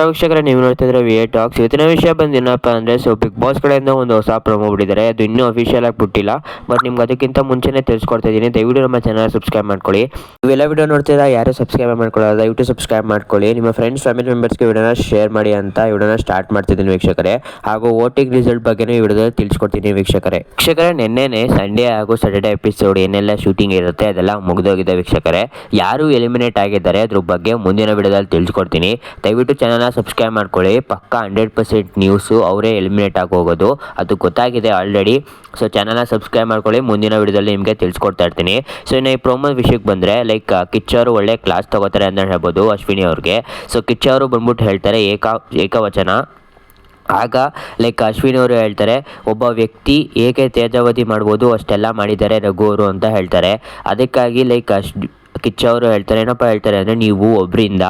ವೀಕ್ಷಕರೇ, ನೀವು ನೋಡ್ತಾ ಇದ್ರೆ ವಿ ಎ ಟಾಕ್ಸ್ ಇವತ್ತಿನ ವಿಷಯ ಬಂದು ಏನಪ್ಪ ಅಂದರೆ ಸೊ ಬಿಗ್ ಬಾಸ್ ಕಡೆಯಿಂದ ಒಂದು ಹೊಸ ಪ್ರೊಮೋ ಬಿಟ್ಟಿದ್ದಾರೆ. ಅದು ಇನ್ನೂ ಅಫಿಷಿಯಲ್ ಆಗಿ ಬಿಟ್ಟಿಲ್ಲ ಬಟ್ ನಿಮ್ಗೆ ಅದಕ್ಕಿಂತ ಮುಂಚೆನೇ ತಿಳಿಸ್ಕೊಡ್ತಾ ಇದ್ದೀನಿ. ದಯವಿಟ್ಟು ನಮ್ಮ ಚಾನಲ್ ಸಬ್ಸ್ಕ್ರೈಬ್ ಮಾಡ್ಕೊಳ್ಳಿ. ಇವೆಲ್ಲ ವಿಡಿಯೋ ನೋಡ್ತೀರಾ ಯಾರು ಸಬ್ಸ್ಕ್ರೈಬ್ ಮಾಡ್ಕೊಳ್ಳೋದು ದಯವಿಟ್ಟು ಸಬ್ಸ್ಕ್ರೈಬ್ ಮಾಡ್ಕೊಳ್ಳಿ. ನಿಮ್ಮ ಫ್ರೆಂಡ್ಸ್ ಫ್ಯಾಮಿಲಿ ಮೆಂಬರ್ಸ್ಗೆ ವಿಡಿಯೋನ ಶೇರ್ ಮಾಡಿ ಅಂತ ವಿಡಿಯೋನ ಸ್ಟಾರ್ಟ್ ಮಾಡ್ತಿದ್ದೀನಿ ವೀಕ್ಷಕರೇ. ಹಾಗೂ ವೋಟಿಂಗ್ ರಿಸಲ್ಟ್ ಬಗ್ಗೆನೂ ಈ ವಿಡಿಯೋದಲ್ಲಿ ತಿಳಿಸ್ಕೊಡ್ತೀನಿ ವೀಕ್ಷಕರೇ. ವೀಕ್ಷಕರೇ, ನಿನ್ನೆನೆ ಸಂಡೇ ಹಾಗೂ ಸ್ಯಾಟರ್ಡೆ ಎಪಿಸೋಡ್ ಏನೆಲ್ಲ ಶೂಟಿಂಗ್ ಇರುತ್ತೆ, ಅದೆಲ್ಲ ಮುಗಿದೋಗಿದೆ ವೀಕ್ಷಕರೇ. ಯಾರು ಎಲಿಮಿನೇಟ್ ಆಗಿದ್ದಾರೆ, ಅದ್ರ ಬಗ್ಗೆ ಮುಂದಿನ ವಿಡಿಯೋದಲ್ಲಿ ತಿಳಿಸ್ಕೊಡ್ತೀನಿ. ದಯವಿಟ್ಟು ಚಾನಲ್ನ ಸಬ್ಸ್ಕ್ರೈಬ್ ಮಾಡ್ಕೊಳ್ಳಿ. ಪಕ್ಕ ಹಂಡ್ರೆಡ್ ಪರ್ಸೆಂಟ್ ನ್ಯೂಸು ಅವರೇ ಎಲಿಮಿನೇಟ್ ಆಗಿ ಹೋಗೋದು ಅದು ಗೊತ್ತಾಗಿದೆ ಆಲ್ರೆಡಿ ಸೊ ಚಾನಲ್ನ ಸಬ್ಸ್ಕ್ರೈಬ್ ಮಾಡ್ಕೊಳ್ಳಿ. ಮುಂದಿನ ವಿಡಿಯೋದಲ್ಲಿ ನಿಮಗೆ ತಿಳಿಸ್ಕೊಡ್ತಾ ಇರ್ತೀನಿ. ಸೊ ಇನ್ನು ಈ ಪ್ರೋಮೋ ವಿಷಯಕ್ಕೆ ಬಂದರೆ ಲೈಕ್ ಕಿಚ್ಚವರು ಒಳ್ಳೆ ಕ್ಲಾಸ್ ತಗೋತಾರೆ ಅಂತ ಹೇಳ್ಬೋದು ಅಶ್ವಿನಿ ಅವ್ರಿಗೆ. ಸೊ ಕಿಚ್ಚವರು ಬಂದ್ಬಿಟ್ಟು ಹೇಳ್ತಾರೆ ಏಕ, ಏಕವಚನ. ಆಗ ಲೈಕ್ ಅಶ್ವಿನಿ ಅವರು ಹೇಳ್ತಾರೆ, ಒಬ್ಬ ವ್ಯಕ್ತಿ ಏಕೆ ತೇಜಾವಧಿ ಮಾಡ್ಬೋದು? ಅಷ್ಟೆಲ್ಲ ಮಾಡಿದ್ದಾರೆ ರಘು ಅವರು ಅಂತ ಹೇಳ್ತಾರೆ. ಅದಕ್ಕಾಗಿ ಲೈಕ್ ಅಶ್ ಕಿಚ್ಚ ಅವರು ಹೇಳ್ತಾರೆ, ಏನಪ್ಪ ಹೇಳ್ತಾರೆ ಅಂದರೆ ನೀವು ಒಬ್ಬರಿಂದ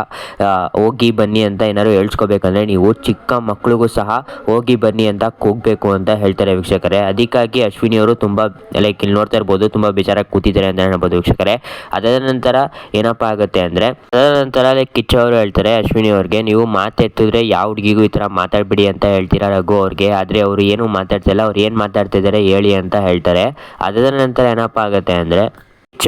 ಹೋಗಿ ಬನ್ನಿ ಅಂತ ಏನಾದ್ರು ಹೇಳ್ಸ್ಕೊಬೇಕಂದ್ರೆ ನೀವು ಚಿಕ್ಕ ಮಕ್ಕಳಿಗೂ ಸಹ ಹೋಗಿ ಬನ್ನಿ ಅಂತ ಕೂಗಬೇಕು ಅಂತ ಹೇಳ್ತಾರೆ ವೀಕ್ಷಕರೇ. ಅದಕ್ಕಾಗಿ ಅಶ್ವಿನಿ ಅವರು ತುಂಬ ಲೈಕ್ ಇಲ್ಲಿ ನೋಡ್ತಾ ಇರ್ಬೋದು, ತುಂಬ ಬೇಜಾರಾಗಿ ಕೂತಿದ್ದಾರೆ ಅಂತ ಹೇಳ್ಬೋದು ವೀಕ್ಷಕರೇ. ಅದಾದ ನಂತರ ಏನಪ್ಪ ಆಗುತ್ತೆ ಅಂದರೆ ಅದಾದ ನಂತರ ಲೈಕ್ ಕಿಚ್ಚ ಅವರು ಹೇಳ್ತಾರೆ ಅಶ್ವಿನಿ ಅವ್ರಿಗೆ, ನೀವು ಮಾತೆತ್ತಿದ್ರೆ ಯಾವ ಹುಡುಗಿಗೂ ಈ ಥರ ಮಾತಾಡ್ಬಿಡಿ ಅಂತ ಹೇಳ್ತೀರಾ ರಘು ಅವ್ರಿಗೆ, ಆದರೆ ಅವರು ಏನು ಮಾತಾಡ್ತಿಲ್ಲ, ಅವ್ರು ಏನು ಮಾತಾಡ್ತಿದ್ದಾರೆ ಹೇಳಿ ಅಂತ ಹೇಳ್ತಾರೆ. ಅದಾದ ನಂತರ ಏನಪ್ಪ ಆಗುತ್ತೆ ಅಂದರೆ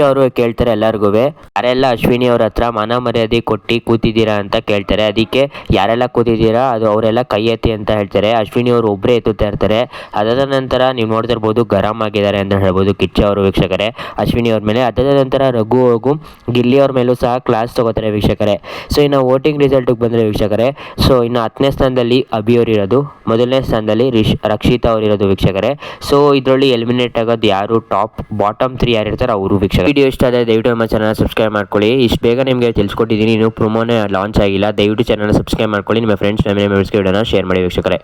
ಅವರು ಕೇಳ್ತಾರೆ ಎಲ್ಲರಿಗೂ ಯಾರೆಲ್ಲ ಅಶ್ವಿನಿ ಅವ್ರ ಹತ್ರ ಮನ ಮರ್ಯಾದೆ ಕೊಟ್ಟು ಕೂತಿದ್ದೀರಾ ಅಂತ ಕೇಳ್ತಾರೆ. ಅದಕ್ಕೆ ಯಾರೆಲ್ಲ ಕೂತಿದ್ದೀರಾ, ಅದು ಅವರೆಲ್ಲ ಕೈ ಎತ್ತಿ ಅಂತ ಹೇಳ್ತಾರೆ. ಅಶ್ವಿನಿ ಅವರು ಒಬ್ಬರೇ ಎತ್ತುತ್ತಾ ಇರ್ತಾರೆ. ಅದಾದ ನಂತರ ನೀವು ನೋಡ್ತಿರ್ಬೋದು ಗರಂ ಆಗಿದ್ದಾರೆ ಅಂತ ಹೇಳ್ಬೋದು ಕಿಚ್ಚ ಅವರು ವೀಕ್ಷಕರೇ. ಅಶ್ವಿನಿ ಅವ್ರ ಮೇಲೆ, ಅದಾದ ನಂತರ ರಘು ಹಾಗೂ, ಗಿಲ್ಲಿ ಅವ್ರ ಮೇಲೂ ಸಹ ಕ್ಲಾಸ್ ತಗೋತಾರೆ ವೀಕ್ಷಕರೇ. ಸೊ ಇನ್ನು ವೋಟಿಂಗ್ ರಿಸಲ್ಟಿಗೆ ಬಂದರೆ ವೀಕ್ಷಕರೇ ಸೊ ಇನ್ನು ಹತ್ತನೇ ಸ್ಥಾನದಲ್ಲಿ ಅಭಿ ಅವ್ರು ಇರೋದು, ಮೊದಲನೇ ಸ್ಥಾನದಲ್ಲಿ ರಿಶ್ ರಕ್ಷಿತಾ ಅವರಿರೋದು ವೀಕ್ಷಕರೇ. ಸೊ ಇದರಲ್ಲಿ ಎಲಿಮಿನೇಟ್ ಆಗೋದು ಯಾರು? ಟಾಪ್ ಬಾಟಮ್ ತ್ರೀ ಯಾರು ಅವರು ಅವರು ವೀಕ್ಷಕ ವಿಡಿಯೋ ಇಷ್ಟ ಆದರೆ ದಯವಿಟ್ಟು ನಮ್ಮ ಚಾನಲ್ ಸಬ್ಸ್ಕ್ರೈಬ್ ಮಾಡ್ಕೊಳ್ಳಿ. ಇಷ್ಟು ಬೇಗ ನಿಮಗೆ ತಿಳಿಸ್ಕೊಟ್ಟಿದ್ದೀನಿ. ಇನ್ನೂ ಪ್ರೊಮೋನೇ ಲಾಂಚ್ ಆಗಿಲ್ಲ. ದಯವಿಟ್ಟು ಚಾನಲ್ ಸಬ್ಸ್ಕ್ರೈಬ್ ಮಾಡ್ಕೊಳ್ಳಿ. ನಿಮ್ಮ ಫ್ರೆಂಡ್ಸ್ ಫ್ಯಾಮಿಲಿ ಮೆಂಬರ್ಸ್ಗೆ ವಿಡಿಯೋನ ಶೇರ್ ಮಾಡಿ ವೀಕ್ಷಕರೇ.